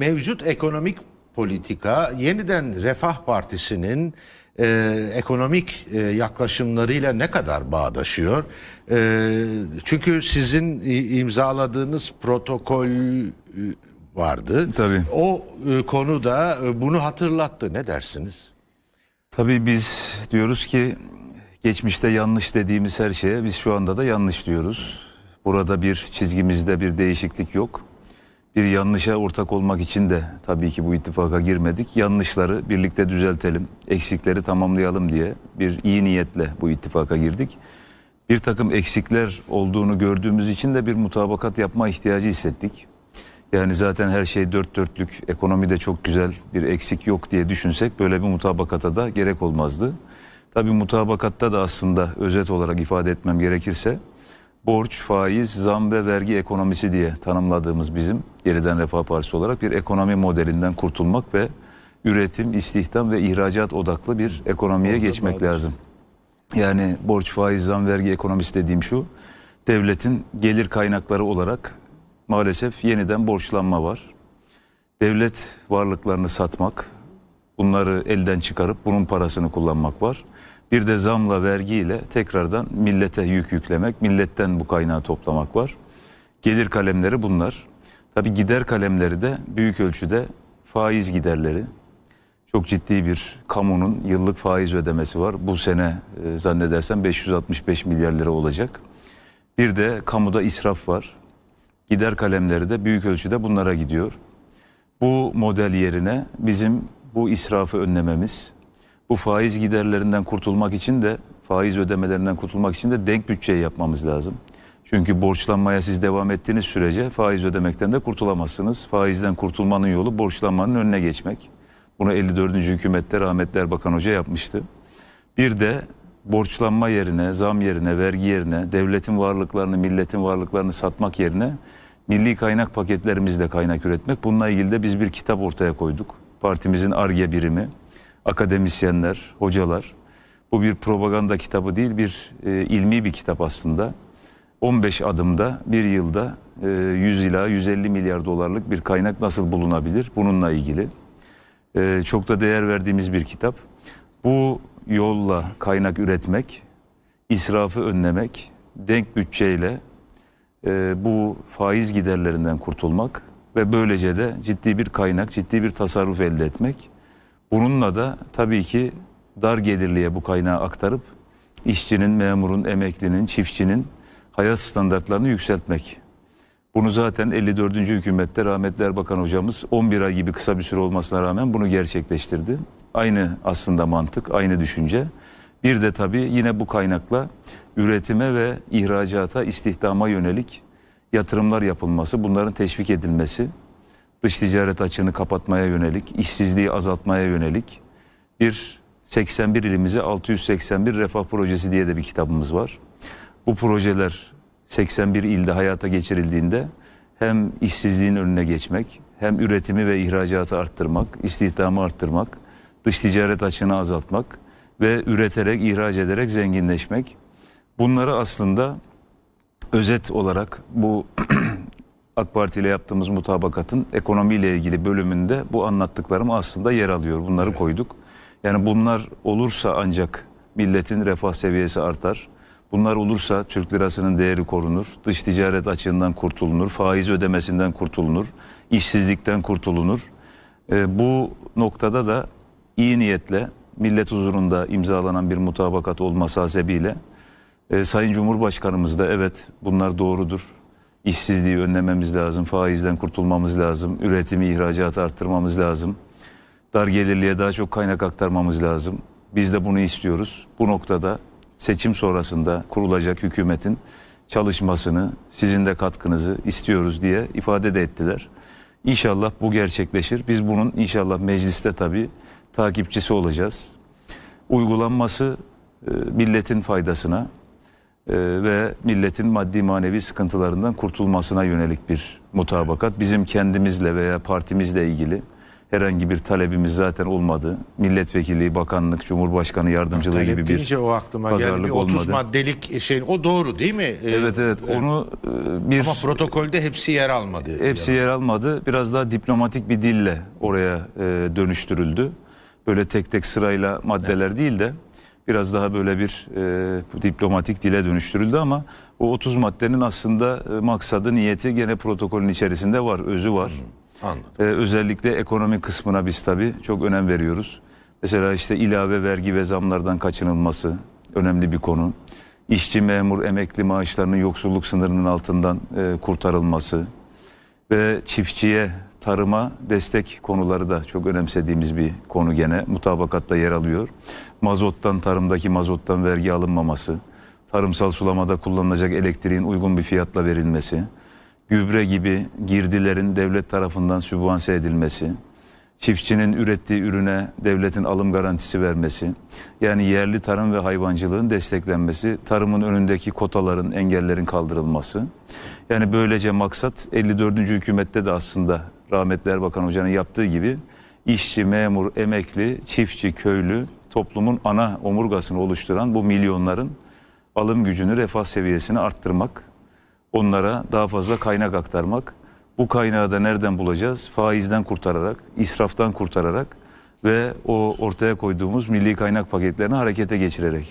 mevcut ekonomik politika yeniden Refah Partisi'nin e, ekonomik e, yaklaşımlarıyla ne kadar bağdaşıyor? E, çünkü sizin imzaladığınız protokol e, vardı. Tabii. O e, konuda e, bunu hatırlattı. Ne dersiniz? Tabii biz diyoruz ki geçmişte yanlış dediğimiz her şeye biz şu anda da yanlış diyoruz. Burada bir çizgimizde bir değişiklik yok. Bir yanlışa ortak olmak için de tabii ki bu ittifaka girmedik. Yanlışları birlikte düzeltelim, eksikleri tamamlayalım diye bir iyi niyetle bu ittifaka girdik. Bir takım eksikler olduğunu gördüğümüz için de bir mutabakat yapma ihtiyacı hissettik. Yani zaten her şey dört dörtlük, ekonomi de çok güzel, bir eksik yok diye düşünsek böyle bir mutabakata da gerek olmazdı. Tabii mutabakatta da aslında özet olarak ifade etmem gerekirse borç, faiz, zam ve vergi ekonomisi diye tanımladığımız bizim Yeniden Refah Partisi olarak bir ekonomi modelinden kurtulmak ve üretim, istihdam ve ihracat odaklı bir ekonomiye geçmek bağdaşın. lazım. Yani borç, faiz, zam, vergi ekonomisi dediğim şu. Devletin gelir kaynakları olarak maalesef yeniden borçlanma var. Devlet varlıklarını satmak, bunları elden çıkarıp bunun parasını kullanmak var. Bir de zamla vergiyle tekrardan millete yük yüklemek, milletten bu kaynağı toplamak var. Gelir kalemleri bunlar. Tabi gider kalemleri de büyük ölçüde faiz giderleri. Çok ciddi bir kamunun yıllık faiz ödemesi var. Bu sene e, zannedersem 565 milyar lira olacak. Bir de kamuda israf var. Gider kalemleri de büyük ölçüde bunlara gidiyor. Bu model yerine bizim bu israfı önlememiz, bu faiz giderlerinden kurtulmak için de faiz ödemelerinden kurtulmak için de denk bütçe yapmamız lazım. Çünkü borçlanmaya siz devam ettiğiniz sürece faiz ödemekten de kurtulamazsınız. Faizden kurtulmanın yolu borçlanmanın önüne geçmek. Bunu 54. hükümette rahmetli Erbakan Hoca yapmıştı. Bir de borçlanma yerine, zam yerine, vergi yerine, devletin varlıklarını, milletin varlıklarını satmak yerine milli kaynak paketlerimizle kaynak üretmek. Bununla ilgili de biz bir kitap ortaya koyduk. Partimizin ARGE birimi, akademisyenler, hocalar. Bu bir propaganda kitabı değil, bir e, ilmi bir kitap aslında. 15 adımda bir yılda e, 100 ila 150 milyar dolarlık bir kaynak nasıl bulunabilir? Bununla ilgili. E, çok da değer verdiğimiz bir kitap. Bu yolla kaynak üretmek, israfı önlemek, denk bütçeyle e, bu faiz giderlerinden kurtulmak ve böylece de ciddi bir kaynak, ciddi bir tasarruf elde etmek. Bununla da tabii ki dar gelirliye bu kaynağı aktarıp işçinin, memurun, emeklinin, çiftçinin hayat standartlarını yükseltmek. Bunu zaten 54. hükümette rahmetli Erbakan hocamız 11 ay gibi kısa bir süre olmasına rağmen bunu gerçekleştirdi. Aynı aslında mantık, aynı düşünce. Bir de tabii yine bu kaynakla üretime ve ihracata, istihdama yönelik yatırımlar yapılması, bunların teşvik edilmesi, dış ticaret açığını kapatmaya yönelik, işsizliği azaltmaya yönelik bir 81 ilimize 681 refah projesi diye de bir kitabımız var. Bu projeler 81 ilde hayata geçirildiğinde hem işsizliğin önüne geçmek, hem üretimi ve ihracatı arttırmak, istihdamı arttırmak, dış ticaret açığını azaltmak ve üreterek, ihraç ederek zenginleşmek. Bunları aslında özet olarak bu AK Parti ile yaptığımız mutabakatın ekonomiyle ilgili bölümünde bu anlattıklarım aslında yer alıyor. Bunları koyduk. Yani bunlar olursa ancak milletin refah seviyesi artar. Bunlar olursa Türk lirasının değeri korunur. Dış ticaret açığından kurtulunur. Faiz ödemesinden kurtulunur. işsizlikten kurtulunur. Ee, bu noktada da iyi niyetle millet huzurunda imzalanan bir mutabakat olması hasebiyle e, Sayın Cumhurbaşkanımız da evet bunlar doğrudur. İşsizliği önlememiz lazım, faizden kurtulmamız lazım, üretimi, ihracatı arttırmamız lazım. Dar gelirliye daha çok kaynak aktarmamız lazım. Biz de bunu istiyoruz. Bu noktada seçim sonrasında kurulacak hükümetin çalışmasını, sizin de katkınızı istiyoruz diye ifade de ettiler. İnşallah bu gerçekleşir. Biz bunun inşallah mecliste tabii takipçisi olacağız. Uygulanması e, milletin faydasına, ve milletin maddi manevi sıkıntılarından kurtulmasına yönelik bir mutabakat. Bizim kendimizle veya partimizle ilgili herhangi bir talebimiz zaten olmadı. Milletvekilliği, bakanlık, cumhurbaşkanı yardımcılığı Talep gibi bir o aklıma geldi. Bir 30 olmadı. maddelik şey o doğru değil mi? Ee, Evet evet onu e, bir Ama protokolde hepsi yer almadı. hepsi yer almadı. Biraz daha diplomatik bir dille oraya e, dönüştürüldü. Böyle tek tek sırayla maddeler değil de biraz daha böyle bir e, diplomatik dile dönüştürüldü ama o 30 maddenin aslında e, maksadı, niyeti gene protokolün içerisinde var, özü var. Anladım. Ee, özellikle ekonomi kısmına biz tabii çok önem veriyoruz. Mesela işte ilave vergi ve zamlardan kaçınılması önemli bir konu. İşçi, memur, emekli maaşlarının yoksulluk sınırının altından e, kurtarılması ve çiftçiye, tarıma destek konuları da çok önemsediğimiz bir konu gene mutabakatta yer alıyor. Mazottan, tarımdaki mazottan vergi alınmaması, tarımsal sulamada kullanılacak elektriğin uygun bir fiyatla verilmesi, gübre gibi girdilerin devlet tarafından sübvanse edilmesi, çiftçinin ürettiği ürüne devletin alım garantisi vermesi, yani yerli tarım ve hayvancılığın desteklenmesi, tarımın önündeki kotaların, engellerin kaldırılması. Yani böylece maksat 54. hükümette de aslında rahmetli Erbakan Hoca'nın yaptığı gibi işçi, memur, emekli, çiftçi, köylü toplumun ana omurgasını oluşturan bu milyonların alım gücünü, refah seviyesini arttırmak onlara daha fazla kaynak aktarmak. Bu kaynağı da nereden bulacağız? Faizden kurtararak, israftan kurtararak ve o ortaya koyduğumuz milli kaynak paketlerini harekete geçirerek.